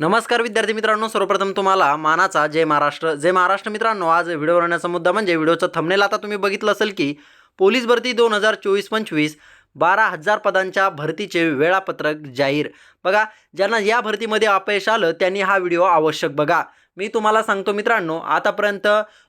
नमस्कार विद्यार्थी मित्रांनो सर्वप्रथम तुम्हाला मानाचा जय महाराष्ट्र. जय महाराष्ट्र मित्रांनो आज व्हिडिओ बनवण्याचा मुद्दा म्हणजे व्हिडिओचं थंबनेल आता तुम्ही बघितलं असेल की पोलीस भरती दोन हजार चोवीस पंचवीस बारा हजार पदांच्या भरतीचे वेळापत्रक जाहीर. बघा ज्यांना या भरतीमध्ये अपयश आलं त्यांनी हा व्हिडिओ आवश्यक बघा. मी तुम्हाला सांगतो मित्रांनो आतापर्यंत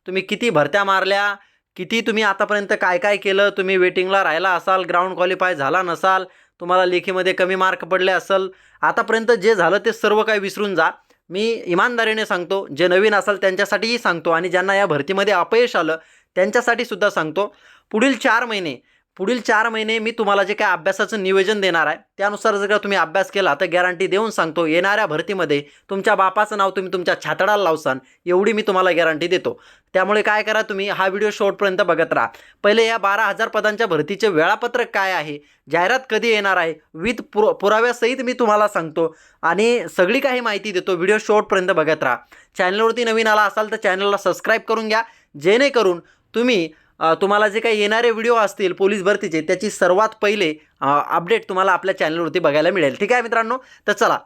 तुम्ही किती भरत्या मारल्या किती तुम्ही आतापर्यंत काय काय केलं तुम्ही वेटिंगला राहिला असाल ग्राउंड क्वालिफाय झाला नसाल तुम्हाला लेखीमध्ये कमी मार्क पडले असेल आतापर्यंत जे झालं ते सर्व काही विसरून जा. मी इमानदारीने सांगतो जे नवीन असाल त्यांच्यासाठीही सांगतो आणि ज्यांना या भरतीमध्ये अपयश आलं त्यांच्यासाठी सुद्धा सांगतो. पुढील चार महिने पुढील चार महिने मी तुम्हाला जे काय अभ्यासाचं नियोजन देणार आहे त्यानुसार जर का तुम्ही अभ्यास केला तर गॅरंटी देऊन सांगतो येणाऱ्या भरतीमध्ये तुमच्या बापाचं नाव तुम्ही तुमच्या छातडाला लावसान एवढी मी तुम्हाला गॅरंटी देतो. त्यामुळे काय करा तुम्ही हा व्हिडिओ शेवटपर्यंत बघत राहा. पहिले या बारा हजार पदांच्या भरतीचे वेळापत्रक काय आहे जाहिरात कधी येणार आहे विथ पुर पुराव्यासहित मी तुम्हाला सांगतो. आणि सगळी काही माहिती देतो व्हिडिओ शेवटपर्यंत बघत राहा. चॅनलवरती नवीन आला असाल तर चॅनलला सबस्क्राईब करून घ्या. जेणेकरून तुम्ही तुम्हाला जे काही येणारे व्हिडिओ असतील पोलीस भरतीचे त्याची सर्वात पहिले अपडेट तुम्हाला आपल्या चॅनलवरती बघायला मिळेल. ठीक आहे मित्रांनो? तर चला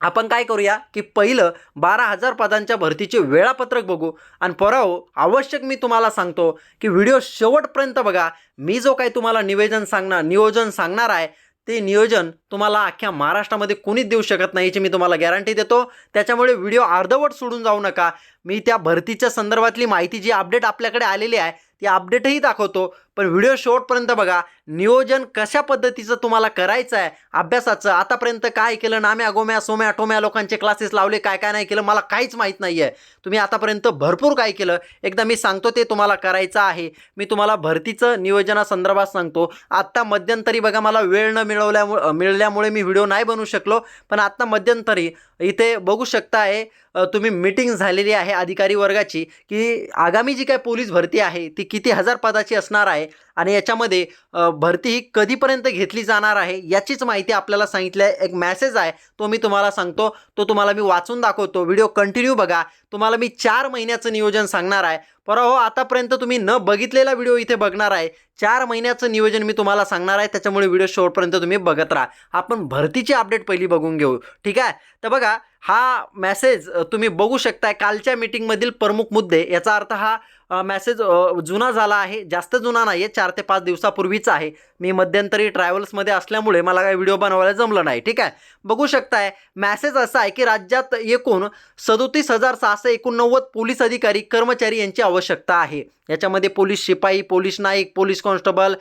आपण काय करूया की पहिलं बारा हजार पदांच्या भरतीचे वेळापत्रक बघू. आणि पराहो आवश्यक मी तुम्हाला सांगतो की व्हिडिओ शेवटपर्यंत बघा. मी जो काही तुम्हाला निवेदन सांगणार नियोजन सांगणार आहे ते नियोजन तुम्हाला अख्ख्या महाराष्ट्रामध्ये कोणीच देऊ शकत नाही याची मी तुम्हाला गॅरंटी देतो. त्याच्यामुळे व्हिडिओ अर्धवट सोडून जाऊ नका. मी त्या भरतीच्या संदर्भातली माहिती जी अपडेट आपल्याकडे आलेली आहे ती अपडेटही दाखवतो. पण व्हिडिओ शेवटपर्यंत बघा नियोजन कशा पद्धतीचं तुम्हाला करायचं आहे अभ्यासाचं आतापर्यंत काय केलं नाम्या गोम्या सोम्या टोम्या लोकांचे क्लासेस लावले काय काय नाही केलं मला काहीच माहीत नाही आहे तुम्ही आतापर्यंत भरपूर काय केलं एकदा मी सांगतो ते तुम्हाला करायचं आहे. मी तुम्हाला भरतीचं नियोजनासंदर्भात सांगतो. आत्ता मध्यंतरी बघा मला वेळ न मिळवल्यामुळे मिळल्यामुळे मी व्हिडिओ नाही बनवू शकलो पण आत्ता मध्यंतरी इथे बघू शकता आहे तुम्ही मीटिंग झालेली आहे अधिकारी वर्गाची की आगामी जी काय पोलीस भरती आहे ती किती हजार पदाची असणार आहे आणि याच्यामध्ये भरती ही कधीपर्यंत घेतली जाणार आहे याचीच माहिती आपल्याला सांगितली आहे एक मॅसेज आहे तो मी तुम्हाला सांगतो तो तुम्हाला मी वाचून दाखवतो व्हिडिओ कंटिन्यू बघा. तुम्हाला मी चार महिन्याचं नियोजन सांगणार आहे. पर हो आतापर्यंत तुम्ही न बघितलेला व्हिडिओ इथे बघणार आहे. चार महिन्याचं नियोजन मी तुम्हाला सांगणार आहे त्याच्यामुळे व्हिडिओ शेवटपर्यंत तुम्ही बघत राहा. आपण भरतीची अपडेट पहिली बघून घेऊ ठीक आहे? तर बघा हा मॅसेज तुम्ही बघू शकताय कालच्या मीटिंगमधील प्रमुख मुद्दे याचा अर्थ हा मॅसेज जुना झाला आहे. जास्त जुना नाही आहे चार ते पाच दिवसापूर्वीचा आहे. मी मध्यंतरी ट्रॅव्हल्समध्ये असल्यामुळे मला काही व्हिडिओ बनवायला जमलं नाही ठीक आहे? बघू शकताय मॅसेज असा आहे की राज्यात एकूण सदोतीस हजार सहाशे एकोणनव्वद पोलीस अधिकारी कर्मचारी यांची आवश्यकता आहे. याच्यामध्ये पोलीस शिपाई पोलीस नाईक पोलीस कॉन्स्टेबल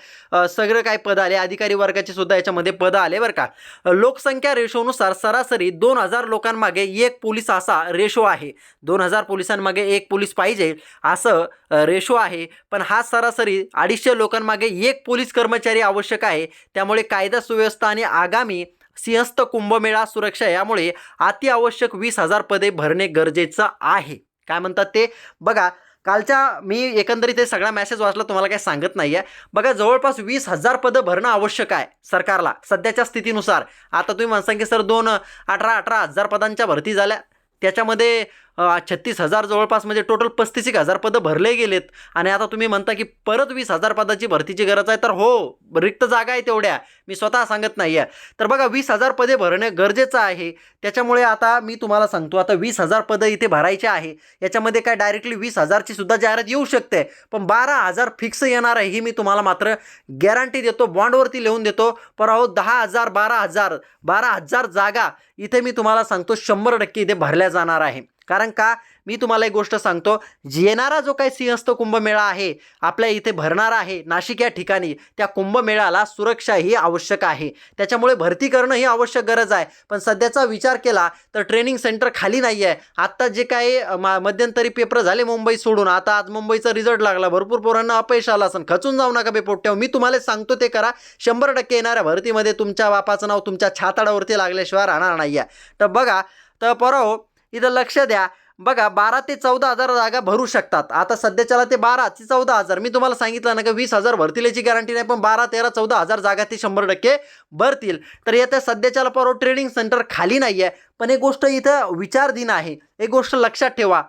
सगळं काय पद आले. अधिकारी वर्गाचे सुद्धा याच्यामध्ये पदं आले बरं का. लोकसंख्या रेशोनुसार सरासरी दोन हजार लोकांमागे एक पोलीस असा रेशो आहे. दोन हजार पोलिसांमागे एक पोलीस पाहिजे असं रेशो आहे. पण हा सरासरी अडीचशे लोकांमागे एक पोलीस कर्मचारी आवश्यक आहे. त्यामुळे कायदा सुव्यवस्था आणि आगामी सिंहस्थ कुंभमेळा सुरक्षा यामुळे अति आवश्यक वीस हजार पदे भरणे गरजेचं आहे. काय म्हणतात ते? बघा कालच्या मी एकंदरीत सगळा मेसेज वाचला तुम्हाला काही सांगत नाही आहे बघा जवळपास वीस हजार पदं भरणं आवश्यक आहे सरकारला सध्याच्या स्थितीनुसार. आता तुम्ही म्हणसान की सर दोन अठरा अठरा हजार पदांच्या भरती झाल्या. त्याच्यामध्ये छत्तीस हजार जवळपास म्हणजे टोटल पस्तीस एक हजार पदं भरले गेलेत. आणि आता तुम्ही म्हणता की परत वीस हजार पदाची भरतीची गरज आहे तर हो रिक्त जागा आहे तेवढ्या. मी स्वतः सांगत नाही आहे तर बघा वीस हजार पदे भरणे गरजेचं आहे. त्याच्यामुळे आता मी तुम्हाला सांगतो आता वीस हजार पदं इथे भरायचे आहे. याच्यामध्ये काय डायरेक्टली वीस हजारची सुद्धा जाहिरात येऊ शकते. पण बारा हजार फिक्स येणार आहे ही मी तुम्हाला मात्र गॅरंटी देतो बॉन्डवरती लिहून देतो. पर अहो दहा हजार बारा हजार. बारा हजार जागा इथे मी तुम्हाला सांगतो शंभर टक्के इथे भरल्या जाणार आहे. कारण का? मी तुम्हाला एक गोष्ट सांगतो. येणारा जो काही सिंहस्थ कुंभमेळा आहे आपल्या इथे भरणारा आहे नाशिक या ठिकाणी त्या कुंभमेळ्याला सुरक्षा ही आवश्यक आहे. त्याच्यामुळे भरती करणं ही आवश्यक गरज आहे. पण सध्याचा विचार केला तर ट्रेनिंग सेंटर खाली नाही आहे आत्ता जे काही मध्यंतरी पेपर झाले मुंबई सोडून आता आज मुंबईचा रिझल्ट लागला भरपूर पोरांना अपयश आलं असं खचून जाऊ नका बे पोट्ट्याव मी तुम्हाला सांगतो ते करा. शंभर टक्के येणाऱ्या भरतीमध्ये तुमच्या बापाचं नाव तुमच्या छाताडावरती लागल्याशिवाय राहणार नाही आहे तर बघा तर पराहो इथं लक्ष द्या. बघा बारा ते चौदा हजार जागा भरू शकतात. आता सध्याच्याला ते बारा ते चौदा हजार. मी तुम्हाला सांगितलं ना का वीस हजार भरतील याची गॅरंटी नाही पण बारा तेरा चौदा हजार जागा ते शंभर टक्के भरतील. तर येत्या सध्याच्याला परवा ट्रेनिंग सेंटर खाली नाही आहे पण एक गोष्ट इथं विचारधीन आहे. एक गोष्ट लक्षात ठेवा.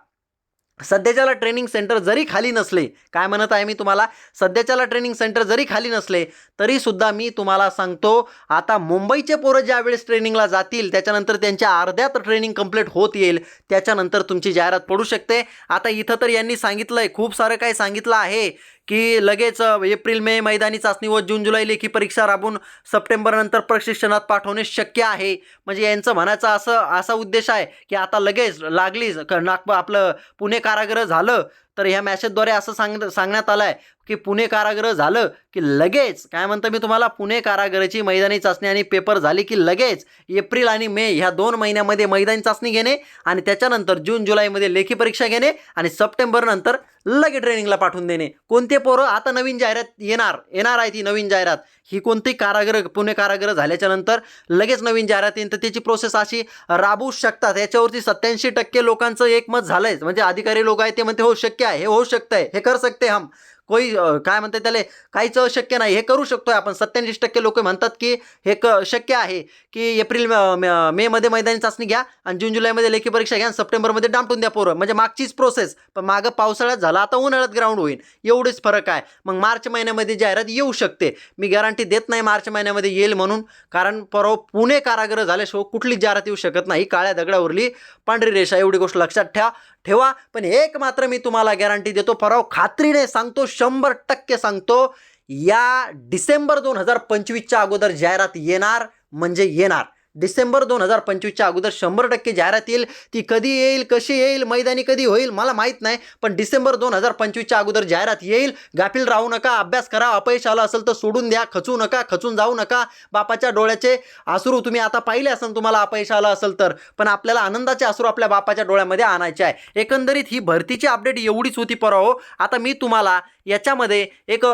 सध्याच्याला ट्रेनिंग सेंटर जरी खाली नसले काय म्हणत आहे मी तुम्हाला? सध्याच्याला ट्रेनिंग सेंटर जरी खाली नसले तरीसुद्धा मी तुम्हाला सांगतो आता मुंबईचे पोरं ज्यावेळेस ट्रेनिंगला जातील त्याच्यानंतर त्यांच्या अर्ध्यात ट्रेनिंग कंप्लीट होत येईल त्याच्यानंतर तुमची जाहिरात पडू शकते. आता इथं तर यांनी सांगितलं आहे खूप सारं काही सांगितलं आहे. की लगेच एप्रिल मे मैदानी चाचणी व जून जुलै लेखी परीक्षा राबून सप्टेंबरनंतर प्रशिक्षणात पाठवणे शक्य आहे. म्हणजे यांचं म्हणायचं असं असा उद्देश आहे की आता लगेच लागलीच नागपूर आपलं पुणे कारागृह झालं तर ह्या मॅसेजद्वारे असं सांग सांगण्यात आलं आहे की पुणे कारागृह झालं की लगेच काय म्हणतं मी तुम्हाला पुणे कारागृहाची मैदानी चाचणी आणि पेपर झाली की लगेच एप्रिल आणि मे ह्या दोन महिन्यामध्ये मैदानी चाचणी घेणे आणि त्याच्यानंतर जून जुलैमध्ये लेखी परीक्षा घेणे आणि सप्टेंबर नंतर लगेच ट्रेनिंगला पाठवून देणे. कोणते पोरं आता नवीन जाहिरात येणार येणार आहे ती नवीन जाहिरात. ही कोणती कारागृह पुणे कारागृह झाल्याच्यानंतर लगेच नवीन जाहिरात येईल तर त्याची प्रोसेस अशी राबवू शकतात. याच्यावरती सत्याऐंशी टक्के लोकांचं एकमत झालंय. म्हणजे अधिकारी लोक आहेत ते म्हणते हो शक्य आहे. हे होऊ शकतंय. हे कर सकते हम. कोई काय म्हणते त्याला काहीच शक्य नाही. हे करू शकतोय आपण. सत्त्याऐंशी टक्के लोक म्हणतात की हे क शक्य आहे की एप्रिल म- मेमध्ये मैदानी चाचणी घ्या आणि जून जुलैमध्ये लेखी परीक्षा घ्या आणि सप्टेंबरमध्ये डांपटून द्या पोरं. म्हणजे मागचीच प्रोसेस पण मागं पावसाळ्यात झाला आता उन्हाळ्यात ग्राउंड होईल. एवढेच फरक आहे. मग मार्च महिन्यामध्ये जाहिरात येऊ शकते. मी गॅरंटी देत नाही मार्च महिन्यामध्ये येईल म्हणून. कारण परवा पुणे कारागृह झाल्याशिवाय कुठलीच जाहिरात येऊ शकत नाही. काळ्या दगडावरली पांढरी रेषा. एवढी गोष्ट लक्षात ठेवा. ठेवा पण एक मात्र मी तुम्हाला गॅरंटी देतो फराव खात्रीने सांगतो शंभर टक्के सांगतो या डिसेंबर दोन हजार पंचवीसच्या अगोदर जाहिरात येणार म्हणजे येणार. डिसेंबर दोन हजार पंचवीसच्या अगोदर शंभर टक्के जाहिरात येईल. ती कधी येईल कशी येईल मैदानी कधी होईल मला माहीत नाही. पण डिसेंबर दोन हजार पंचवीसच्या अगोदर जाहिरात येईल. गाफील राहू नका अभ्यास करा अपयश आलं असेल तर सोडून द्या खचू नका खचून जाऊ नका. बापाच्या डोळ्याचे आसरू तुम्ही आता पाहिले असेल तुम्हाला अपयश आलं असेल तर. पण आपल्याला आनंदाचे आसरू आपल्या बापाच्या डोळ्यामध्ये आणायचे आहे. एकंदरीत ही भरतीची अपडेट एवढीच होती पराहो आता मी तुम्हाला याच्यामध्ये एक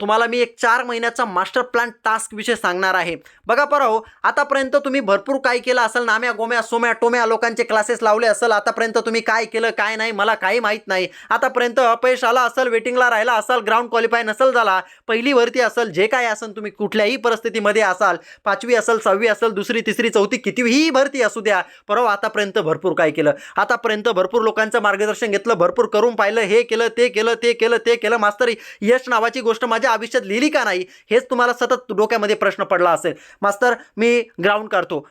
तुम्हाला मी एक चार महिन्याचा मास्टर प्लॅन टास्क विषय सांगणार आहे. बघा पराहो आतापर्यंत तुम्ही भरपूर काय केलं असेल नाम्या गोम्या सोम्या टोम्या लोकांचे क्लासेस लावले असेल. आतापर्यंत तुम्ही काय केलं काय नाही मला काही माहीत नाही. आतापर्यंत अपयश आला असेल वेटिंगला राहिला असाल ग्राउंड क्वालिफाय नसेल झाला पहिली भरती असेल जे काय असेल तुम्ही कुठल्याही परिस्थितीमध्ये असाल पाचवी असेल सहावी असेल दुसरी तिसरी चौथी कितीही भरती असू द्या परवा आतापर्यंत भरपूर काय केलं. आतापर्यंत भरपूर लोकांचं मार्गदर्शन घेतलं भरपूर करून पाहिलं हे केलं ते केलं ते केलं ते केलं. मास्तर यश नावाची गोष्ट माझ्या आयुष्यात लिहिली का नाही हेच तुम्हाला सतत डोक्यामध्ये प्रश्न पडला असेल. मास्तर मी ग्राउंड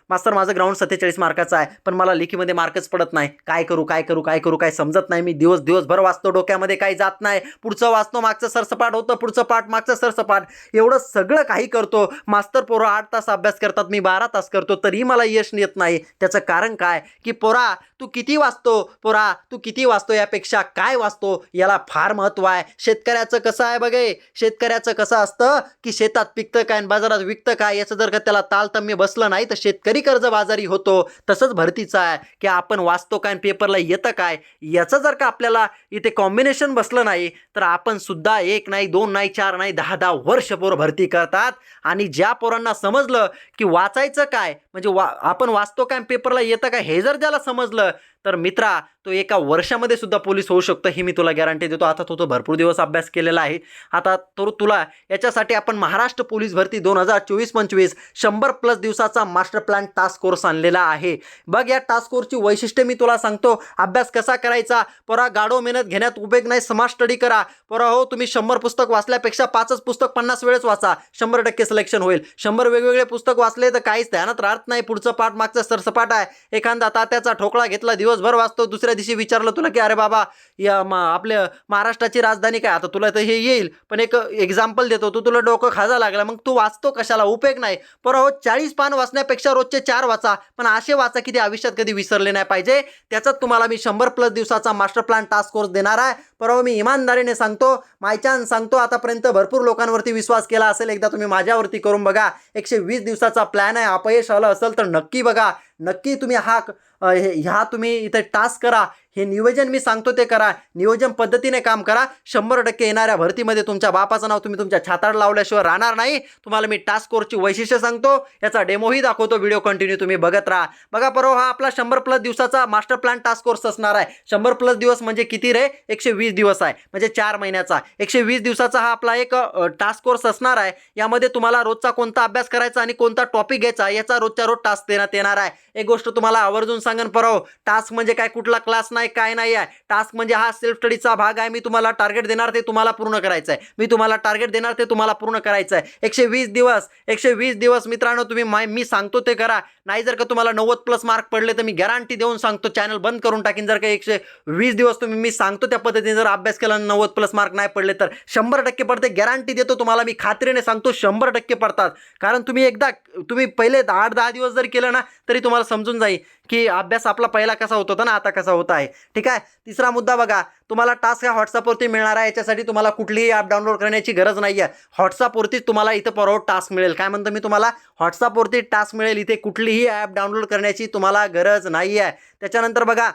मास्तर माझं ग्राउंड सत्तेचाळीस मार्काचं आहे पण मला लेखीमध्ये मार्कच पडत नाही. काय करू काय करू काय करू काय समजत नाही मी. दिवस दिवसभर वाचतो डोक्यामध्ये काही जात नाही. पुढचं वाचतो मागचं सरसपाट होतं पुढचं पाठ मागचं सरसपाट. एवढं सगळं काही करतो. मास्तर पोरं आठ तास अभ्यास करतात मी बारा तास करतो तरी मला यश येत नाही. त्याचं कारण काय? की पोरा तू किती वाचतो? पोरा तू किती वाचतो यापेक्षा काय वाचतो? याला फार महत्त्व आहे. शेतकऱ्याचं कसं आहे बघे? शेतकऱ्याचं कसं असतं की शेतात पिकतं काय आणि बाजारात विकतं काय? याचं जर का त्याला तालतम्य बसलं नाही तर शेतकरी कर्जबाजारी होतो तसंच भरतीचं आहे. की आपण वाचतो काय पेपरला येतं काय याचं जर का आपल्याला इथे कॉम्बिनेशन बसलं नाही तर आपण सुद्धा एक नाही दोन नाही चार नाही दहा दहा वर्ष पोरं भरती करतात. आणि ज्या पोरांना समजलं की वाचायचं काय म्हणजे वा आपण वाचतो काय पेपरला येतं काय हे जर त्याला समजलं तर मित्रा तो एका वर्षामध्ये सुद्धा पोलीस होऊ शकतो ही मी तुला गॅरंटी देतो. आता तो तो भरपूर दिवस अभ्यास केलेला आहे. आता तर तुला याच्यासाठी आपण महाराष्ट्र पोलीस भरती दोन हजार चोवीस पंचवीस शंभर प्लस दिवसाचा मास्टर प्लॅन टास्क कोर्स आणलेला आहे. बघ या टास्क कोर्सची वैशिष्ट्य मी तुला सांगतो. अभ्यास कसा करायचा? पोरा गाडो मेहनत घेण्यात उपयोग नाही समाज स्टडी करा. पोरा हो तुम्ही शंभर पुस्तक वाचल्यापेक्षा पाचच पुस्तक पन्नास वेळेस वाचा. शंभर टक्के सिलेक्शन होईल. शंभर वेगवेगळे पुस्तक वाचले तर काहीच ध्यानात राहत नाही. पुढचं पाठ मागचं सरसपाट आहे. एखादा तात्याचा ठोकळा घेतला दिवस दिवसभर वाचतो दुसऱ्या दिवशी विचारलं तुला की अरे बाबा या मा आपल्या महाराष्ट्राची राजधानी काय? आता तुला तर हे येईल पण एक एक्झाम्पल देतो. तू तुला डोकं खाजा लागला मग तू वाचतो कशाला? उपयोग नाही. पर हो चाळीस पान वाचण्यापेक्षा रोजचे चार वाचा पण असे वाचा की ते आयुष्यात कधी विसरले नाही पाहिजे. त्याचाच तुम्हाला मी शंभर प्लस दिवसाचा मास्टर प्लॅन टास्क कोर्स देणार आहे. परवा मी इमानदारीने सांगतो मायचान सांगतो आतापर्यंत भरपूर लोकांवरती विश्वास केला असेल एकदा तुम्ही माझ्यावरती करून बघा. एकशे वीस दिवसाचा प्लॅन आहे अपयश आलं असेल तर नक्की बघा. नक्की तुम्ही हा हे- ह्या तुम्ही इथे टास्क करा. हे नियोजन मी सांगतो ते करा. नियोजन पद्धतीने काम करा. शंभर टक्के येणाऱ्या भरतीमध्ये तुमच्या बापाचं नाव तुम्ही तुमच्या छाताड लावल्याशिवाय राहणार नाही. तुम्हाला मी टास्क कोर्सची वैशिष्ट्य सांगतो. याचा डेमोही दाखवतो. व्हिडिओ कंटिन्यू तुम्ही बघत राहा. बघा परवा हा आपला शंभर प्लस दिवसाचा मास्टर प्लॅन टास्क कोर्स असणार आहे. शंभर प्लस दिवस म्हणजे किती रे? एकशे वीस दिवस आहे. म्हणजे चार महिन्याचा. एकशे वीस दिवसाचा हा आपला एक टास्क कोर्स असणार आहे. यामध्ये तुम्हाला रोजचा कोणता अभ्यास करायचा आणि कोणता टॉपिक घ्यायचा याचा रोजच्या रोज टास्क देण्यात येणार आहे. एक गोष्ट तुम्हाला आवर्जून सांगन परव. टास्क म्हणजे काय? कुठला क्लास नाही नाही काय नाही आहे. टास्क म्हणजे हा सेल्फ स्टडीचा भाग आहे. मी तुम्हाला टार्गेट देणार ते तुम्हाला पूर्ण करायचं आहे मी तुम्हाला टार्गेट देणार ते तुम्हाला पूर्ण करायचं आहे एकशे वीस दिवस एकशे वीस दिवस मित्रांनो तुम्ही माय मी सांगतो ते करा. नाही जर का तुम्हाला नव्वद प्लस मार्क पडले तर मी गॅरंटी देऊन सांगतो. चॅनल बंद करून टाकीन. जर का एकशे वीस दिवस तुम्ही मी सांगतो त्या पद्धतीने जर अभ्यास केला आणि नव्वद प्लस मार्क नाही पडले तर शंभर टक्के पडते. गॅरंटी देतो तुम्हाला. मी खात्रीने सांगतो शंभर टक्के पडतात. कारण तुम्ही एकदा तुम्ही पहिले आठ दहा दिवस जर केलं ना तरी तुम्हाला समजून जाईल. की अभ्यास आपला पहिला कसा होत होता ना आता कसा होत आहे. ठीक आहे? तिसरा मुद्दा बघा तुम्हाला टास्क हा व्हॉट्सअपवरती मिळणार आहे याच्यासाठी तुम्हाला कुठलीही ॲप डाउनलोड करण्याची गरज नाही आहे व्हॉट्सअपवरतीच तुम्हाला इथं परवा टास्क मिळेल. काय म्हणतो मी तुम्हाला? व्हॉट्सअपवरती टास्क मिळेल इथे कुठलीही ॲप डाउनलोड करण्याची तुम्हाला गरज नाही आहे त्याच्यानंतर बघा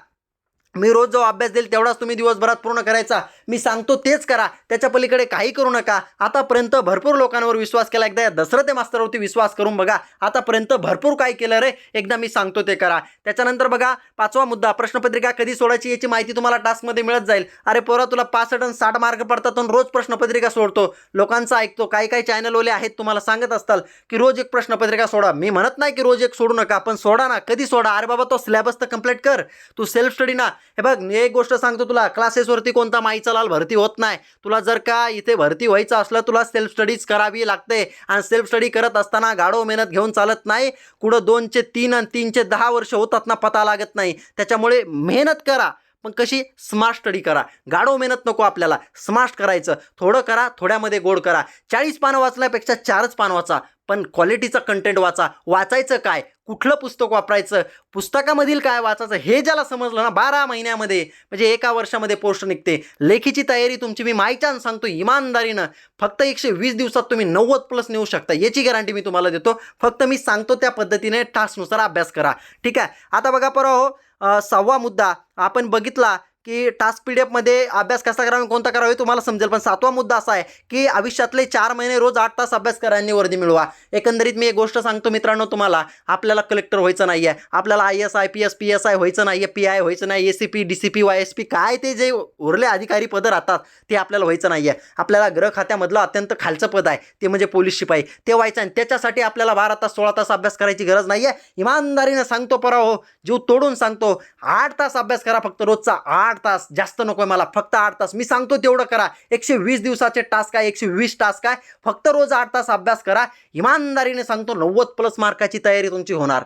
मी रोज जो अभ्यास देईल तेवढाच तुम्ही दिवसभरात पूर्ण करायचा. मी सांगतो तेच करा. त्याच्या पलीकडे काही करू नका. आतापर्यंत भरपूर लोकांवर विश्वास केला. एकदा या दसरते मास्तरवरती विश्वास करून बघा. आतापर्यंत भरपूर काय केलं रे? एकदा मी सांगतो ते करा. त्याच्यानंतर बघा पाचवा मुद्दा. प्रश्नपत्रिका कधी सोडायची याची माहिती तुम्हाला टास्कमध्ये मिळत जाईल. अरे पोरा तुला पासष्ट आणि साठ मार्क पडतात आणि रोज प्रश्नपत्रिका सोडतो. लोकांचा ऐकतो. काही काही चॅनलवाले आहेत तुम्हाला सांगत असताल की रोज एक प्रश्नपत्रिका सोडा. मी म्हणत नाही की रोज एक सोडू नका पण सोडा ना. कधी सोडा? अरे बाबा तो सिलेबस तर कंप्लीट कर. तू सेल्फ स्टडी ना. हे बघ मी एक गोष्ट सांगतो तुला. क्लासेसवरती कोणता माईचा लाल भरती होत नाही. तुला जर का इथे भरती व्हायचं असलं तुला सेल्फ स्टडीज करावी लागते. आणि सेल्फ स्टडी करत असताना गाढव मेहनत घेऊन चालत नाही. कुठं दोनचे तीन आणि तीनचे दहा वर्ष होतात ना पता लागत नाही. त्याच्यामुळे मेहनत करा. पण कशी? स्मार्ट स्टडी करा. गाढव मेहनत नको आपल्याला. स्मार्ट करायचं. थोडं करा थोड्यामध्ये गोड करा. चाळीस पानं वाचल्यापेक्षा चारच पान वाचा. पण क्वालिटीचा कंटेंट वाचा. वाचायचं काय? कुठलं पुस्तक वापरायचं? पुस्तकामधील काय वाचायचं? हे ज्याला समजलं ना बारा महिन्यामध्ये म्हणजे एका वर्षामध्ये पोस्ट निघते. लेखीची तयारी तुमची मी मायचान सांगतो इमानदारीनं. फक्त एकशे वीस दिवसात तुम्ही नव्वद प्लस नेऊ शकता. याची गॅरंटी मी तुम्हाला देतो. फक्त मी सांगतो त्या पद्धतीने टास्कनुसार अभ्यास करा. ठीक आहे? आता बघा परवा हो सहावा मुद्दा. आपण बघितला की टास्क पी डी एफमध्ये अभ्यास कसा करावा कोणता करावा हे तुम्हाला समजेल. पण सातवा मुद्दा असा आहे की आयुष्यातले चार महिने रोज आठ तास अभ्यास करा आणि वर्दी मिळवा. एकंदरीत मी एक गोष्ट सांगतो मित्रांनो तुम्हाला आपल्याला कलेक्टर व्हायचं नाही आहे आपल्याला I S I P S P S I व्हायचं नाही आहे पी आय व्हायचं नाही A C P D C P Y S P काय ते जे उरले अधिकारी पदं राहतात ते आपल्याला व्हायचं नाही आहे आपल्याला ग्रह खात्यामधलं अत्यंत खालचं पद आहे ते म्हणजे पोलीस शिपाई. ते व्हायचं आणि त्याच्यासाठी आपल्याला बारा तास सोळा तास अभ्यास करायची गरज नाही आहे इमानदारीनं सांगतो परा हो जीव तोडून सांगतो आठ तास अभ्यास करा फक्त रोजचा आठ आठ तास जास्त नको आहे मला फक्त आठ तास. मी सांगतो तेवढं करा. एकशे वीस दिवसाचे टास्क आहे एकशे वीस टास्क आहे. फक्त रोज आठ तास अभ्यास करा. इमानदारीने सांगतो नव्वद प्लस मार्काची तयारी तुमची होणार.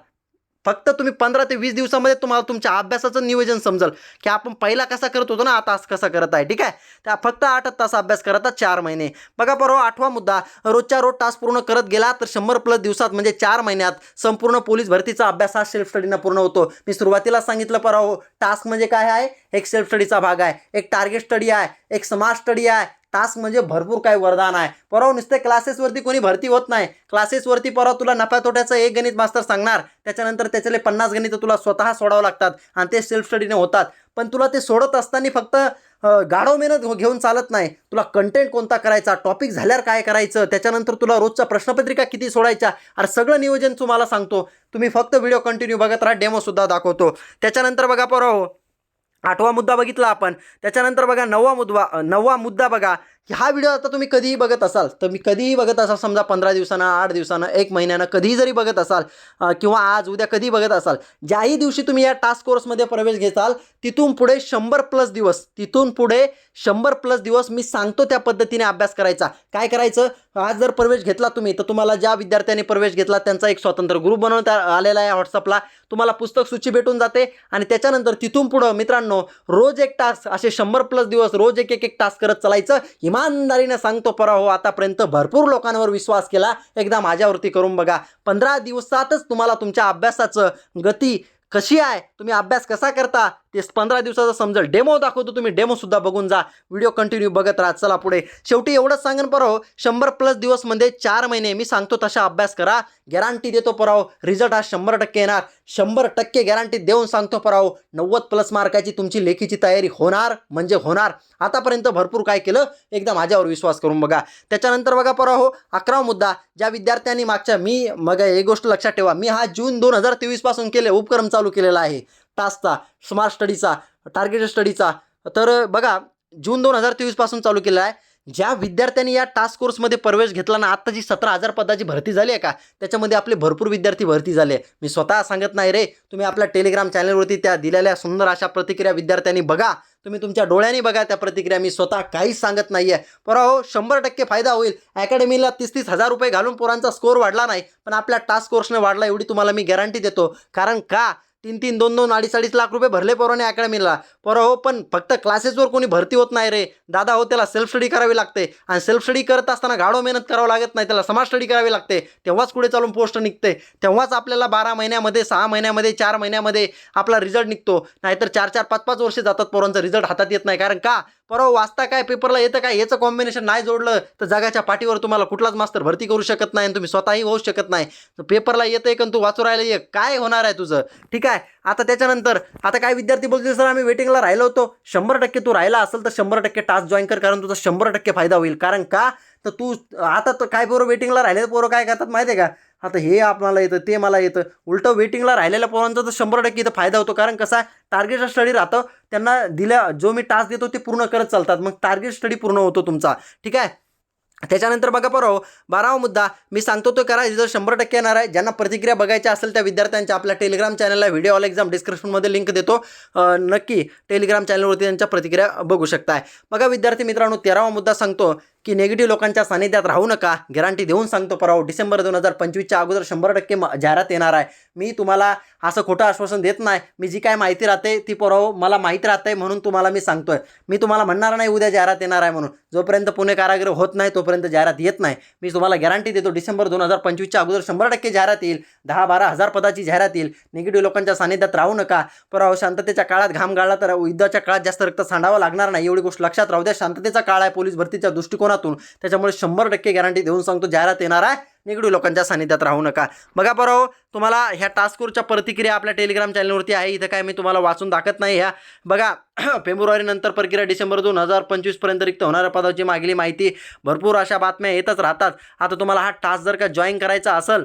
फक्त तुम्ही पंधरा ते वीस दिवसामध्ये तुम्हाला तुमच्या अभ्यासाचं नियोजन समजेल की आपण पहिला कसा करत होतो ना आता आज कसा करत आहे ठीक आहे? त्या फक्त आठ तास अभ्यास करता चार महिने. बघा परवा आठवा मुद्दा रोजच्या रोज टास्क पूर्ण करत गेला तर शंभर प्लस दिवसात म्हणजे चार महिन्यात संपूर्ण पोलीस भरतीचा अभ्यास हा सेल्फ स्टडीनं पूर्ण होतो. मी सुरुवातीला सांगितलं परवा हो, टास्क म्हणजे काय आहे? एक सेल्फ स्टडीचा भाग आहे एक टार्गेट स्टडी आहे एक समाज स्टडी आहे तास म्हणजे भरपूर काय वरदान आहे. परवा नुसते क्लासेसवरती कोणी भरती होत नाही. क्लासेसवरती परवा तुला नफ्या तोट्याचं एक गणित मास्तर सांगणार. त्याच्यानंतर त्याच्याले पन्नास गणित तुला स्वतः सोडावं लागतात आणि ते सेल्फ स्टडीने होतात. पण तुला ते सोडत असताना फक्त गाढव मेहनत घेऊन चालत नाही. तुला कंटेंट कोणता करायचा? टॉपिक झाल्यावर काय करायचं? त्याच्यानंतर तुला रोजच्या प्रश्नपत्रिका किती सोडायच्या? अरे सगळं नियोजन तुम्हाला सांगतो. तुम्ही फक्त व्हिडिओ कंटिन्यू बघत राहा डेमोसुद्धा दाखवतो. त्याच्यानंतर बघा परवा हो, आठवा मुद्दा बघितला आपण. त्याच्यानंतर बघा नववा मुद्दा नववा मुद्दा बघा. हा व्हिडिओ आता तुम्ही कधीही बघत असाल तर मी कधीही बघत असाल समजा पंधरा दिवसानं आठ दिवसानं एक महिन्यानं कधीही जरी बघत असाल किंवा आज उद्या कधी बघत असाल ज्याही दिवशी तुम्ही या टास्क कोर्समध्ये प्रवेश घेताल तिथून पुढे शंभर प्लस दिवस तिथून पुढे शंभर प्लस दिवस मी सांगतो त्या पद्धतीने अभ्यास करायचा. काय करायचं? आज जर प्रवेश घेतला तुम्ही तर तुम्हाला ज्या विद्यार्थ्यांनी प्रवेश घेतला त्यांचा एक स्वतंत्र ग्रुप बनवण्यात आलेला आहे व्हॉट्सअपला तुम्हाला पुस्तक सूची भेटून जाते आणि त्याच्यानंतर तिथून पुढं मित्रांनो रोज एक टास्क असे शंभर प्लस दिवस रोज एक एक एक टास्क करत चालायचं. हिमा इमानदारीनं सांगतो परा हो आतापर्यंत भरपूर लोकांवर विश्वास केला. एकदा माझ्यावरती करून बघा. पंधरा दिवसातच तुम्हाला तुमच्या अभ्यासाचं गती कशी आहे? तुम्ही अभ्यास कसा करता? ते पंधरा दिवसाचं समजेल. डेमो दाखवतो तुम्ही. डेमोसुद्धा बघून जा. व्हिडिओ कंटिन्यू बघत राहा. चला पुढे. शेवटी एवढंच सांगेन पराहो शंभर प्लस दिवसमध्ये चार महिने. मी सांगतो तसा अभ्यास करा. गॅरंटी देतो पराव रिझल्ट हो. हा शंभर टक्के येणार. शंभर टक्के गॅरंटी देऊन सांगतो पराव हो. नव्वद प्लस मार्काची तुमची लेखीची तयारी होणार म्हणजे होणार. आतापर्यंत भरपूर काय केलं? एकदा माझ्यावर विश्वास करून बघा. त्याच्यानंतर बघा पराहो अकरावा मुद्दा. ज्या विद्यार्थ्यांनी मागच्या मी मग एक गोष्ट लक्षात ठेवा. मी हा जून दोन हजार तेवीसपासून केले उपक्रम चालू केलेला आहे. टास्कचा स्मार्ट स्टडीचा टार्गेटेड स्टडीचा तर बघा जून दोन हजार तेवीसपासून चालू केला आहे. ज्या विद्यार्थ्यांनी या टास्क कोर्समध्ये प्रवेश घेतला ना आत्ता जी सतरा हजार पदाची भरती झाली आहे का त्याच्यामध्ये आपले भरपूर विद्यार्थी भरती झाले मी स्वतः सांगत नाही रे. तुम्ही आपल्या टेलिग्राम चॅनलवरती त्या दिलेल्या सुंदर अशा प्रतिक्रिया विद्यार्थ्यांनी बघा. तुम्ही तुमच्या डोळ्यांनी बघा त्या प्रतिक्रिया. मी स्वतः काहीच सांगत नाही आहे पर हो शंभर टक्के फायदा होईल. अकॅडमीला तीस तीस हजार रुपये घालून पोरांचा स्कोर वाढला नाही. पण आपल्या टास्क कोर्सने वाढला एवढी तुम्हाला मी गॅरंटी देतो. कारण का? तीन तीन दोन दोन अडीच अडीच लाख रुपये भरले पोराने अकॅडमीला पोरा हो पण फक्त क्लासेसवर कोणी भरती होत नाही रे. दादा हो त्याला सेल्फ स्टडी करावी लागते. आणि सेल्फ स्टडी करत असताना गाढो मेहनत करावं लागत नाही त्याला समाज स्टडी करावी लागते. तेव्हाच पुढे चालून पोस्ट निघते. तेव्हाच आपल्याला बारा महिन्यामध्ये सहा महिन्यामध्ये चार महिन्यामध्ये आपला रिझल्ट निघतो. नाहीतर चार चार पाच पाच वर्ष जातात पोरांचा रिझल्ट हातात येत नाही. कारण का? परवा वाचता काय पेपरला येतं काय? याचं कॉम्बिनेशन नाही जोडलं तर जगाच्या पाठीवर तुम्हाला कुठलाच मास्तर भरती करू शकत नाही आणि तुम्ही स्वतःही होऊ शकत नाही. तर पेपरला येतं का तू वाचू राहिलं ये काय होणार आहे तुझं? ठीक आहे? आता त्याच्यानंतर आता काय विद्यार्थी बोलतील सर आम्ही वेटिंगला राहिलो होतो. शंभर टक्के तू राहिला असेल तर शंभर टक्के टास्क जॉईन कर कारण तुझा शंभर टक्के फायदा होईल. कारण का? तर तू आता तर काय पोरं वेटिंगला राहिले पोरं काय करतात माहिती आहे का? आता हे आपल्याला येतं ते मला येतं. उलटं वेटिंगला राहिलेल्या पोरांचा तर शंभर टक्के इथं फायदा होतो. कारण कसा टार्गेट स्टडी राहतं त्यांना दिल्या जो मी टास्क देतो ते पूर्ण करत चालतात. मग टार्गेट स्टडी पूर्ण होतो तुमचा. ठीक आहे? त्याच्यानंतर बघा बरं बारावा मुद्दा मी सांगतो तो करा जर शंभर टक्के येणार आहे. ज्यांना प्रतिक्रिया बघायच्या असेल त्या विद्यार्थ्यांच्या आपल्या टेलिग्राम चॅनलला व्हिडिओ ऑल एक्झाम डिस्क्रिप्शनमध्ये लिंक देतो. नक्की टेलिग्राम चॅनलवरती त्यांच्या प्रतिक्रिया बघू शकताय. बघा विद्यार्थी मित्रांनो तेरावा मुद्दा सांगतो. की नेगेटिव्ह लोकांच्या सानिध्यात राहू नका. गॅरंटी देऊन सांगतो पराव डिसेंबर दोन हजार पंचवीसच्या अगोदर शंभर टक्के जाहिरात येणार आहे. मी तुम्हाला असं खोटं आश्वासन देत नाही. मी जी काय माहिती राहते ती पराव मला माहीत राहते म्हणून तुम्हाला मी सांगतोय. मी तुम्हाला म्हणणार नाही उद्या जाहिरात येणार आहे म्हणून. जोपर्यंत पुणे कारागृह होत नाही तोपर्यंत जाहिरात येत नाही. मी तुम्हाला गॅरंटी देतो डिसेंबर दोन हजार पंचवीसच्या अगोदर शंभर टक्के जाहिरात येईल. दहा बारा हजार पदाची जाहिरात येईल. निगेटिव्ह लोकांच्या सानिध्यात राहू नका. पराव शांततेच्या काळात घाम गाळला तर युद्धाच्या काळात जास्त रक्त सांडावं लागणार नाही. एवढी गोष्ट लक्षात राहू द्या. शांततेचा काळ आहे. पोलीस भरतीच्या दृष्टिकोनातून त्याच्यामुळे शंभर टक्के गॅरंटी देऊन सांगतो जाहिरात येणार आहे. निगडू लोकांच्या सानिध्यात राहू नका. बघा बरं हो, तुम्हाला ह्या टास्कूरच्या प्रतिक्रिया आपल्या टेलिग्राम चॅनलवरती आहे. इथं काय मी तुम्हाला वाचून दाखवत नाही ह्या. बघा फेब्रुवारी नंतर प्रक्रिया डिसेंबर दोन हजार पंचवीसपर्यंत रिक्त होणाऱ्या पदाची मागली माहिती भरपूर अशा बातम्या येतच राहतात. आता तुम्हाला हा टास्क जर का जॉईन करायचा असेल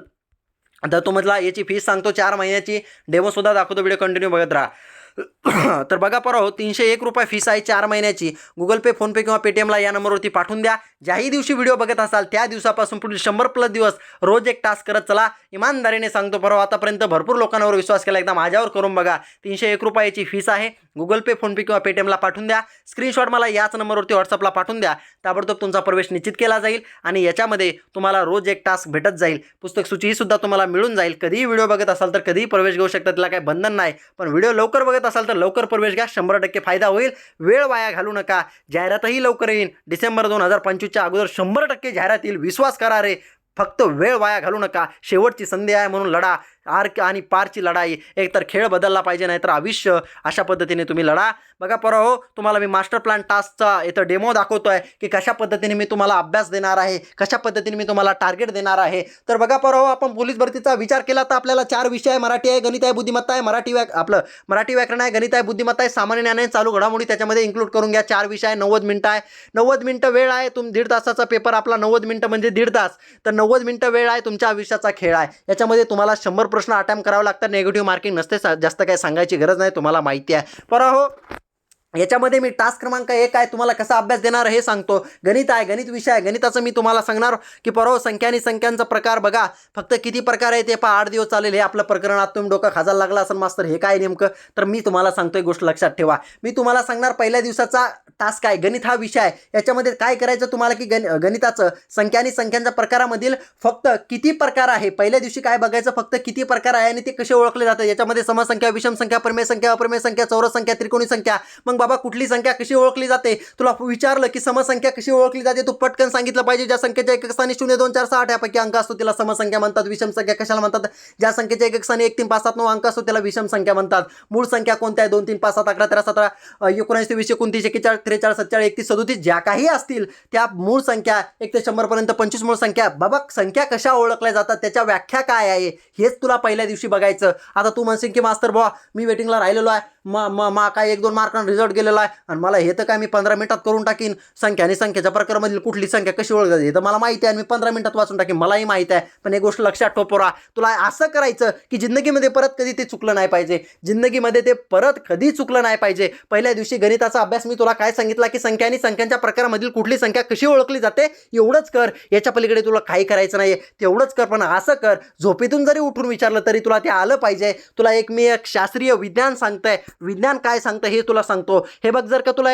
तर तुम्हाला याची फीस सांगतो. चार महिन्याची डेमोसुद्धा दाखवतो. व्हिडिओ कंटिन्यू बघत राहा. तर बघा परवा हो तीनशे एक रुपये फीस आहे चार महिन्याची. गुगल पे फोनपे किंवा पेटीएमला या नंबरवरती पाठवून द्या. ज्याही दिवशी व्हिडिओ बघत असाल त्या दिवसापासून पुढील शंभर प्लस दिवस रोज एक टास्क करत चला. इमानदारीने सांगतो परवा आतापर्यंत भरपूर लोकांवर विश्वास केला. एकदा माझ्यावर करून बघा. तीनशे एक रुपयाची फीस आहे. गुगल पे फोनपे किंवा पेटीएमला पाठवून द्या. स्क्रीनशॉट मला याच नंबरवरती व्हॉट्सअपला पाठवून द्या. ताबडतोब तुमचा प्रवेश निश्चित केला जाईल आणि याच्यामध्ये तुम्हाला रोज एक टास्क भेटत जाईल. पुस्तक सूचीही सुद्धा तुम्हाला मिळून जाईल. कधीही व्हिडिओ बघत असाल तर कधीही प्रवेश घेऊ शकता. त्याला काही बंधन नाही. पण व्हिडिओ लवकर बघत असाल तर लवकर प्रवेश घ्या. शंभर टक्के फायदा होईल. वेळ वाया घालू नका. जाहिरातही लवकर येईल डिसेंबर दोन हजार पंचवीसच्या अगोदर शंभर टक्के जाहिरात येईल विश्वास करा रे. फक्त वेळ वाया घालू नका. शेवटची संधी आहे म्हणून लढा. आर आणि पारची लढाई. एकतर खेळ बदलला पाहिजे नाहीतर आयुष्य अशा पद्धतीने तुम्ही लढा. बघा परवा हो तुम्हाला मी मास्टर प्लॅन टास्कचा इथं डेमो दाखवतो आहे की कशा पद्धतीने मी तुम्हाला अभ्यास देणार आहे कशा पद्धतीने मी तुम्हाला टार्गेट देणार आहे. तर बघा परवा हो आपण पोलीस भरतीचा विचार केला तर आपल्याला चार विषय आहे. मराठी आहे गणित आहे बुद्धिमत्ता आहे मराठी व्याक आपलं मराठी व्याकरण आहे गणित आहे बुद्धिमत्ता आहे सामान्य ज्ञान आहे चालू घडामोडी त्याच्यामध्ये इन्क्लूड करून घ्या. चार विषय आहे नव्वद मिनटं आहे. नव्वद मिनटं वेळ आहे तुम दीड तासाचा पेपर आपला नव्वद मिनटं म्हणजे दीड तास. तर नव्वद मिनटं वेळ आहे तुमच्या आयुष्याचा खेळ आहे. याच्यामध्ये तुम्हाला शंभर प्रश्न अटेम्प्ट करावं लागतं नेगेटिव्ह मार्किंग नसते जास्त काही सांगायची गरज नाही तुम्हाला माहिती आहे. पर हो. याच्यामध्ये मी टास्क क्रमांक एक आहे. तुम्हाला कसा अभ्यास देणार हे सांगतो. गणित आहे गणित विषय आहे. गणिताचं मी तुम्हाला सांगणार की परवा संख्या आणि संख्यांचा प्रकार बघा. फक्त किती प्रकार आहे ते पहा. आठ दिवस चालेल. हे आपलं प्रकरणात तुम्ही डोकं खाजायला लागला असेल मास्तर हे काय नेमकं? तर मी तुम्हाला सांगतोय गोष्ट लक्षात ठेवा. मी तुम्हाला सांगणार पहिल्या दिवसाचा टास्क आहे. गणित हा विषय आहे. याच्यामध्ये काय करायचं तुम्हाला की गण गणिताचं संख्या आणि संख्यांच्या प्रकारामधील फक्त किती प्रकार आहे? पहिल्या दिवशी काय बघायचं? फक्त किती प्रकार आहे आणि ते कसे ओळखले जातात? याच्यामध्ये समसंख्या विषम संख्या प्रमेय संख्या अप्रमेय संख्या चौरस संख्या त्रिकोणी संख्या मग बाबा कुठली संख्या कशी ओळखली जाते? तुला विचारलं की समसंख्या कशी ओळखली जाते? तू पटकन सांगितलं पाहिजे. ज्या संख्येच्या एक स्थानी शून्य दोन चार सहा आठ यापैकी अंक असतो तिला समसंख्या म्हणतात. विषम संख्या कशाला म्हणतात? ज्या संख्येच्या एक स्थानी एक तीन पाच सात नऊ अंक असतो त्याला विषम संख्या म्हणतात. मूळ संख्या कोणत्या आहे? दोन तीन पाच सात अकरा तेरा सतरा एकोणऐंशी वीस एकोणतीस एक्केचाळीस त्रेचाळीस सत्तेचाळीस एकतीस सदोतीस ज्या काही असतील त्या मूळ संख्या एक ते शंभरपर्यंत पंचवीस मूळ संख्या. बाबा संख्या कशा ओळखल्या जातात? त्याच्या व्याख्या काय आहे? हेच तुला पहिल्या दिवशी बघायचं. आता तू म्हणशील की मास्तर बुवा मी वेटिंगला राहिलेलो आहे. मा मा मा काय एक दोन मार्कांना रिझल्ट गेलेला आहे. आणि मला हे तर काय मी पंधरा मिनिटात करून टाकीन. संख्या आणि संख्येच्या प्रकारामधील कुठली संख्या कशी ओळखत हे तर मला माहिती आहे आणि मी पंधरा मिनिटात वाचून टाकीन. मलाही माहिती आहे. पण एक गोष्ट लक्षात ठोपोरा तुला असं करायचं की जिंदगीमध्ये परत कधी ते चुकलं नाही पाहिजे. जिंदगीमध्ये ते परत कधी चुकलं नाही पाहिजे. पहिल्या दिवशी गणिताचा अभ्यास मी तुला काय सांगितला की संख्या आणि संख्यांच्या प्रकारामधील कुठली संख्या कशी ओळखली जाते एवढंच कर. याच्या पलीकडे तुला काही करायचं नाही तेवढंच कर पण असं कर. झोपेतून जरी उठून विचारलं तरी तुला ते आलं पाहिजे. तुला एक मी एक शास्त्रीय विज्ञान सांगतंय. विज्ञान काय सांगतं हे तुला सांगतो. हे बघ जर का तुला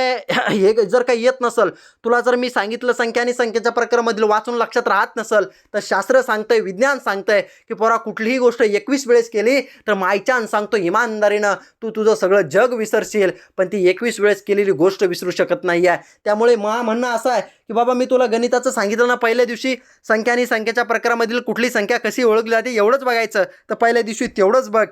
हे जर का येत नसल तुला जर मी सांगितलं संख्या आणि संख्येच्या प्रकारामधील वाचून लक्षात राहत नसल तर शास्त्र सांगतंय विज्ञान सांगतंय की पोरा कुठलीही गोष्ट एकवीस वेळेस केली तर मायच्यान सांगतो इमानदारीनं तू तुझं सगळं जग विसरशील पण ती एकवीस वेळेस केलेली गोष्ट विसरू शकत नाही आहे त्यामुळे मा म्हणणं असं आहे की बाबा मी तुला गणिताचं सांगितलं ना पहिल्या दिवशी संख्या आणि संख्येच्या प्रकारामधील कुठली संख्या कशी ओळखली जाते एवढंच बघायचं तर पहिल्या दिवशी तेवढंच बघ.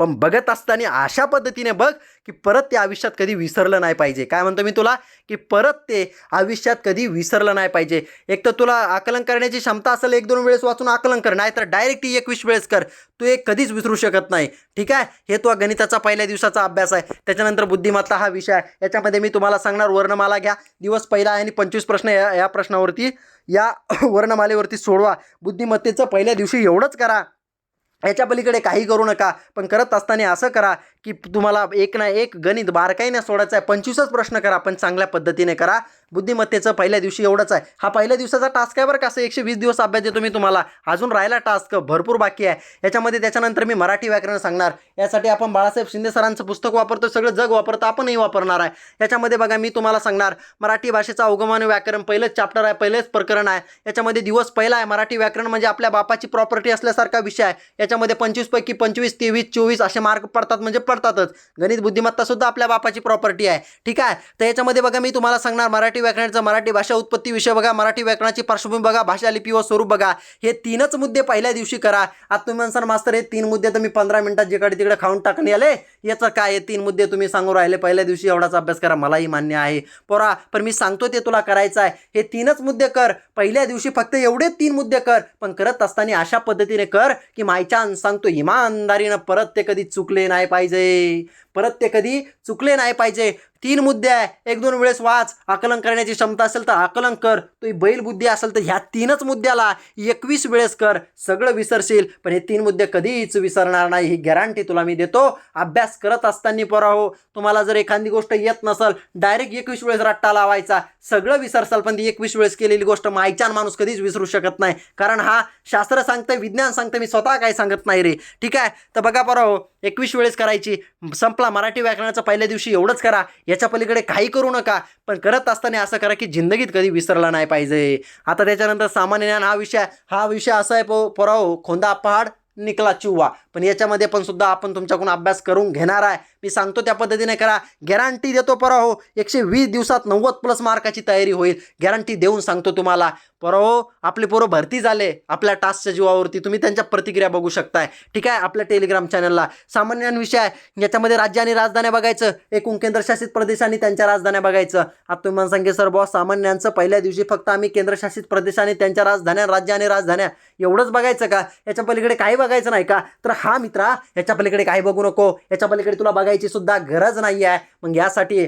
पण बघत असताना अशा पद्धतीने बघ की परत ते आयुष्यात कधी विसरलं नाही पाहिजे. काय म्हणतो मी तुला? की परत ते आयुष्यात कधी विसरलं नाही पाहिजे. एक तर तुला आकलन करण्याची क्षमता असेल एक दोन वेळेस वाचून आकलन कर नाही तर डायरेक्ट ती एकवीस वेळेस कर. तू एक कधीच विसरू शकत नाही. ठीक आहे? हे तो गणिताचा पहिल्या दिवसाचा अभ्यास आहे. त्याच्यानंतर बुद्धिमत्ता हा विषय आहे. याच्यामध्ये मी तुम्हाला सांगणार वर्णमाला घ्या. दिवस पहिला आहे आणि पंचवीस प्रश्न या या प्रश्नावरती या वर्णमालेवरती सोडवा. बुद्धिमत्तेचं पहिल्या दिवशी एवढंच करा. याच्या पलीकडे काही करू नका पण करत असताना असं करा की तुम्हाला एक ना एक गणित बारकाईने सोडायचं आहे. पंचवीसच प्रश्न करा पण चांगल्या पद्धतीने करा. बुद्धिमत्तेचं पहिल्या दिवशी एवढंच आहे. हा पहिल्या दिवसाचा टास्क आहे बरं का? असं एकशे वीस दिवस अभ्यास देतो मी तुम्हाला. अजून राहिला टास्क भरपूर बाकी आहे. याच्यामध्ये त्याच्यानंतर मी मराठी व्याकरण सांगणार. यासाठी आपण बाळासाहेब शिंदे सरांचं पुस्तक वापरतो सगळं जग वापरतो आपणही वापरणार आहे. याच्यामध्ये बघा मी तुम्हाला सांगणार मराठी भाषेचा अवगमान व्याकरण पहिलंच चॅप्टर आहे पहिलेच प्रकरण आहे. याच्यामध्ये दिवस पहिला आहे. मराठी व्याकरण म्हणजे आपल्या बापाची प्रॉपर्टी असल्यासारखा विषय आहे. याच्यामध्ये पंचवीसपैकी पंचवीस तेवीस चोवीस असे मार्क पडतात. म्हणजे पडतातच. गणित बुद्धिमत्ता सुद्धा आपल्या बापाची प्रॉपर्टी आहे. ठीक आहे? तर याच्यामध्ये बघा मी तुम्हाला सांगणार मराठी व्याकरणाचं मराठी भाषा उत्पत्ती विषय बघा मराठी व्याकरणाची पार्श्वभूमी बघा भाषा लिपी व स्वरूप बघा. हे तीनच मुद्दे पहिल्या दिवशी करा. आता तुम्ही म्हणसाल मास्तर हे तीन मुद्दे तर मी पंधरा मिनिटात जिकडे तिकडे खाऊन टाकणे आले याचं काय तीन मुद्दे तुम्ही सांगू राहिले. पहिल्या दिवशी एवढाच अभ्यास करा मलाही मान्य आहे. पोरा पण मी सांगतो ते तुला करायचं आहे. हे तीनच मुद्दे कर. पहिल्या दिवशी फक्त एवढे तीन मुद्दे कर पण करत असताना अशा पद्धतीने कर की मायच्यान सांगतो इमानदारीनं परत ते कधी चुकले नाही पाहिजे. परत ते कधी चुकले नाही पाहिजे. तीन मुद्दे आहे. एक दोन वेळेस वाच. आकलन करण्याची क्षमता असेल तर आकलन कर. तो बैल बुद्धी असेल तर ह्या तीनच मुद्द्याला एकवीस वेळेस कर. सगळं विसरशील. पण हे तीन मुद्दे कधीच विसरणार नाही. ही गॅरंटी तुला मी देतो. अभ्यास करत असताना पोरा हो तुम्हाला जर एखादी गोष्ट येत नसल डायरेक्ट एकवीस वेळेस रट्टा लावायचा. सगळं विसरसाल पण ती एकवीस वेळेस केलेली गोष्ट मायचान माणूस कधीच विसरू शकत नाही. कारण हा शास्त्र सांगतं विज्ञान सांगतं मी स्वतः काय सांगत नाही रे. ठीक आहे? तर बघा पोरा हो एकवीस वेळेस करायची. संपला मराठी व्याकरणाचा पहिल्या दिवशी एवढंच करा याच्या पलीकडे काही करू नका. पण करत असताना असं करा की जिंदगीत कधी विसरला नाही पाहिजे. आता त्याच्यानंतर सामान्य ज्ञान हा विषय हा विषय असा आहे पो पोराओ खोंदा पहाड निकला चिव्वा पण याच्यामध्ये पण सुद्धा आपण तुमच्याकडून अभ्यास करून घेणार आहे. मी सांगतो त्या पद्धतीने करा. गॅरंटी देतो परा हो एकशे वीस दिवसात नव्वद प्लस मार्काची तयारी होईल. गॅरंटी देऊन सांगतो तुम्हाला. परा हो आपले पोरं भरती झाले. आपल्या टास्कच्या जीवावरती तुम्ही त्यांच्या प्रतिक्रिया बघू शकताय. ठीक आहे? आपल्या टेलिग्राम चॅनलला सामान्य विषय आहे. याच्यामध्ये राज्य आणि राजधान्या बघायचं. एकूण केंद्रशासित प्रदेशांनी त्यांच्या राजधान्या बघायचं. आता तुम्ही मला सांगे सर बॉस सामान्यांचं पहिल्या दिवशी फक्त आम्ही केंद्रशासित प्रदेशांनी त्यांच्या राजधान्या राज्य आणि राजधान्या. एवढंच बघायचं का? याच्या पलीकडे काही बघायचं नाही का? तर हा मित्रा याच्या पलीकडे काही बघू नको. याच्या पलीकडे तुला बघायची सुद्धा गरज नाही आहे मग यासाठी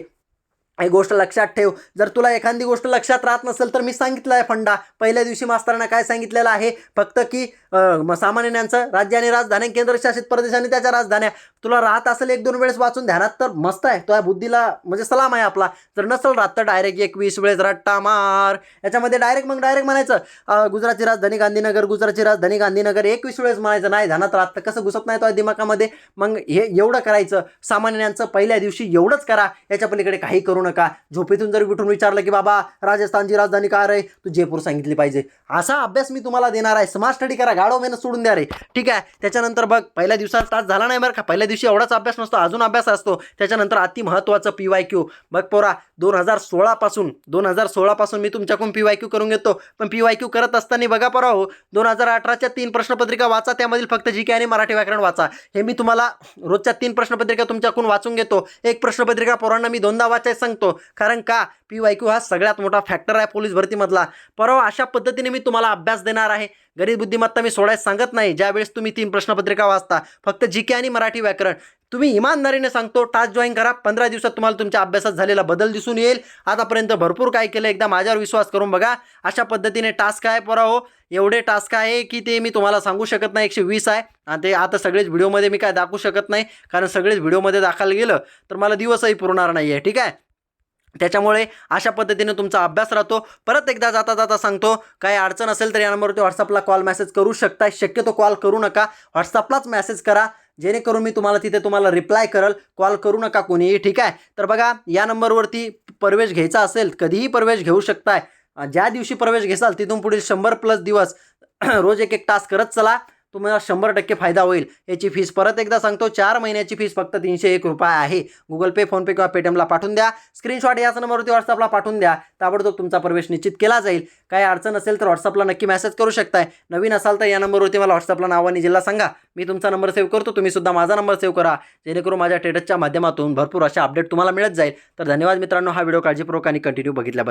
एक गोष्ट लक्षात ठेव. जर तुला एखादी गोष्ट लक्षात राहत नसेल तर मी सांगितलं आहे फंडा. पहिल्या दिवशी मास्तरांना काय सांगितलेलं आहे? फक्त की अं, सामान्य ज्ञानचं राज्य आणि राजधानी केंद्रशासित प्रदेश आणि त्याच्या राजधान्या. तुला राहत असेल एक दोन वेळेस वाचून ध्यानात तर मस्त आहे. तो या बुद्धीला म्हणजे सलाम आहे आपला. जर नसेल राहत तर डायरेक्ट एकवीस वेळेस रट्टा मार. याच्यामध्ये डायरेक्ट मग डायरेक्ट म्हणायचं गुजरातची राजधानी गांधीनगर गुजरातची राजधानी गांधीनगर एकवीस वेळेस म्हणायचं नाही ध्यानात राहत तर कसं घुसत नाही तो दिमाकामध्ये दिमागामध्ये? मग हे एवढं करायचं. सामान्य ज्ञानचं पहिल्या दिवशी एवढंच करा. याच्या पलीकडे काही करू नका. झोपेतून जर उठून विचारलं की बाबा राजस्थानची राजधानी काय रे? तू जयपूर सांगितली पाहिजे. असा अभ्यास मी तुम्हाला देणार आहे. स्मार्ट स्टडी करा. गाडो मेहनत सोडून द्या रे. ठीक आहे? त्याच्यानंतर बघ पहिल्या दिवसात तास झाला नाही बरं का? पहिल्या दिवशी एवढाच अभ्यास नसतो अजून अभ्यास असतो. त्याच्यानंतर अति महत्त्वाचं पी वाय क्यू बघ पोरा दोन हजार सोळापासून दोन हजार सोळापासून मी तुमच्याकडून पी वाय क्यू करून घेतो. पण पी वाय क्यू करत असताना बघा पोरा हो दोन हजार अठराच्या तीन प्रश्नपत्रिका वाचा. त्यामधील फक्त जी के आणि मराठी व्याकरण वाचा. हे मी तुम्हाला रोजच्या तीन प्रश्नपत्रिका तुमच्याकडून वाचून घेतो. एक प्रश्नपत्रिका पोरांना मी दोनदा वाचायचं सांगतो. कारण का? पी वाय क्यू हा सगळ्यात मोठा फॅक्टर आहे पोलीस भरतीमधला. परवा अशा पद्धतीने मी तुम्हाला अभ्यास देणार आहे. गरीब बुद्धिमत्ता मी सोडायला सांगत नाही. ज्यावेळेस तुम्ही तीन प्रश्नपत्रिका वाचता फक्त जी के आणि मराठी व्याकरण. तुम्ही इमानदारीने सांगतो टास्क जॉईन करा पंधरा दिवसात तुम्हाला तुमच्या अभ्यासात झालेला बदल दिसून येईल. आतापर्यंत भरपूर काय केलं एकदा माझ्यावर विश्वास करून बघा. अशा पद्धतीने टास्क आहे परा हो. एवढे टास्क आहे की ते मी तुम्हाला सांगू शकत नाही. एकशे वीस आहे. आणि ते आता सगळेच व्हिडिओमध्ये मी काय दाखवू शकत नाही. कारण सगळेच व्हिडिओमध्ये दाखवायला गेलं तर मला दिवसही पुरणार नाही आहे ठीक आहे? त्याच्यामुळे अशा पद्धतीने तुमचा अभ्यास राहतो. परत एकदा जाता जाता सांगतो काही अडचण असेल तर या नंबरवरती व्हॉट्सअपला कॉल मेसेज करू शकता शक्यतो कॉल करू नका. व्हॉट्सअपलाच मेसेज करा. जेणेकरून मी तुम्हाला तिथे तुम्हाला रिप्लाय करल. कॉल करू नका कोणीही ठीक आहे? तर बघा या नंबरवरती प्रवेश घ्यायचा असेल कधीही प्रवेश घेऊ शकताय. ज्या दिवशी प्रवेश घेसाल तिथून पुढील शंभर प्लस दिवस रोज एक एक तास करत चला. तुम्हाला शंभर टक्के फायदा होईल. याची फीस परत एकदा सांगतो चार महिन्याची फीस फक्त तीनशे एक रुपये आहे. गुगल पे फोनपे किंवा पेटीएमला पाठवून द्या. स्क्रीनशॉट याच नंबरवरती व्हॉट्सअपला पाठवून द्या. ताबडतोब तुमचा प्रवेश निश्चित केला जाईल. काही अडचण असेल तर व्हॉट्सअपला नक्की मेसेज करू शकताय. नवीन असाल तर या नंबरवरती मला व्हॉट्सअपला नाव आणि जिल्हा सांगा. मी तुमचा नंबर सेव्ह करतो. तुम्ही सुद्धा माझा नंबर सेव्ह करा. जेणेकरून माझ्या टेटसच्या माध्यमातून भरपूर अशा अपडेट तुम्हाला मिळत जाईल. तर धन्यवाद मित्रांनो. हा व्हिडिओ काळजीपूर्वक आणि कंटिन्यू बघितल्याबद्दल.